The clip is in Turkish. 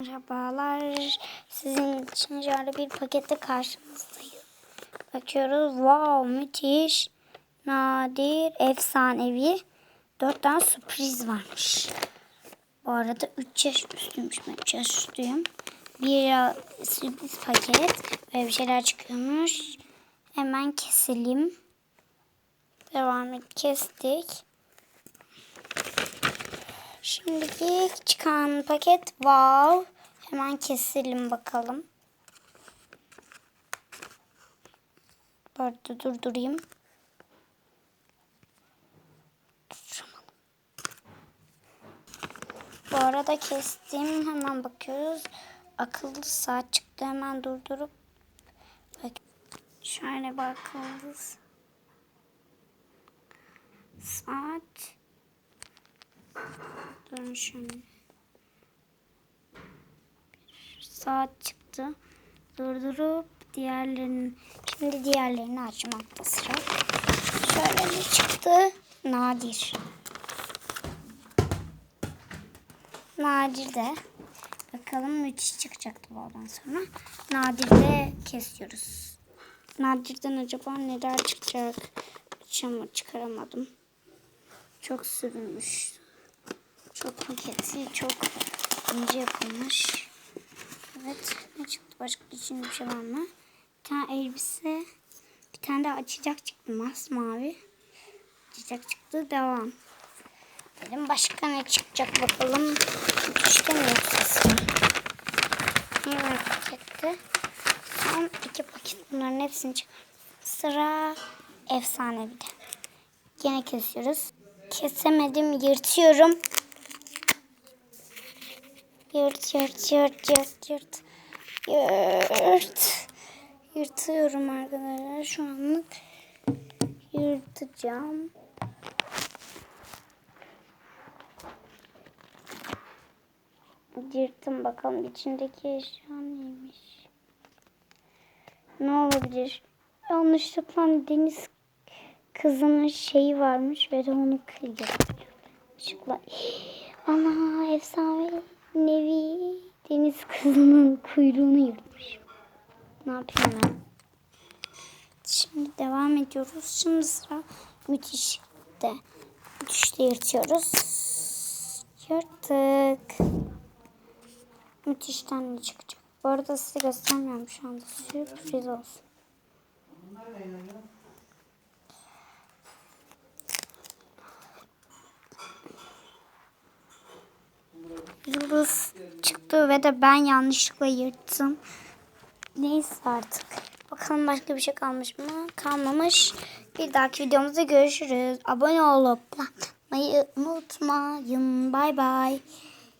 Merhabalar. Sizin için şöyle bir pakette karşınızdayım. Bakıyoruz. Wow müthiş. Nadir. Efsanevi. Dört tane sürpriz varmış. Bu arada 3 yaş üstüymüş. Ben 3 yaş üstüyüm. Bir sürpriz paket. Böyle bir şeyler çıkıyormuş. Hemen keselim. Devam et. Kestik. Şimdiki çıkan paket wow. Hemen keselim bakalım. Burada durdurayım. Bu arada kestim. Hemen bakıyoruz. Akıllı saat çıktı. Hemen durdurup bak. Şöyle bir akıllı saat. Bir saat çıktı. Durdurup diğerlerini şimdi diğerlerini açmakta sıra. Şöyle bir çıktı. Nadir. Nadir de. Bakalım müthiş çıkacaktı bu ondan sonra. Nadir'de kesiyoruz. Nadir'den acaba neler çıkacak? Açama çıkaramadım. Çok sürülmüş. Çok paketi, çok ince yapılmış. Evet, ne çıktı? Başka için bir şey var mı? Bir tane elbise, bir tane de açacak çıktı. Masmavi. Açacak çıktı. Devam. Dedim başka ne çıkacak bakalım. Mi yoksa Hemen pakette. Son iki paket bunların hepsini çıkar. Sıra efsane bir de. Yine kesiyoruz. Kesemedim, yırtıyorum. Yırt, yırt, yırt, yırt, yırt. Yırt. Yırtıyorum arkadaşlar. Şu anlık yırtacağım. Yırttım bakalım içindeki eşya neymiş. Ne olabilir? Yanlışlıkla deniz kızının şeyi varmış ve de onu kırıyor. Işıkla. Ana efsane nevi deniz kızının kuyruğunu yırtmış. Ne yapayım ben? Şimdi devam ediyoruz. Şimdi sıra müthişte. Müthişte yırtıyoruz. Yırttık. Müthişten ne çıkacak? Bu arada size göstermiyorum şu anda. Sürpriz olsun. Yıldız çıktı ve de ben yanlışlıkla yırttım. Neyse artık. Bakalım başka bir şey kalmış mı? Kalmamış. Bir dahaki videomuzda görüşürüz. Abone olup like unutmayın. Bay bay.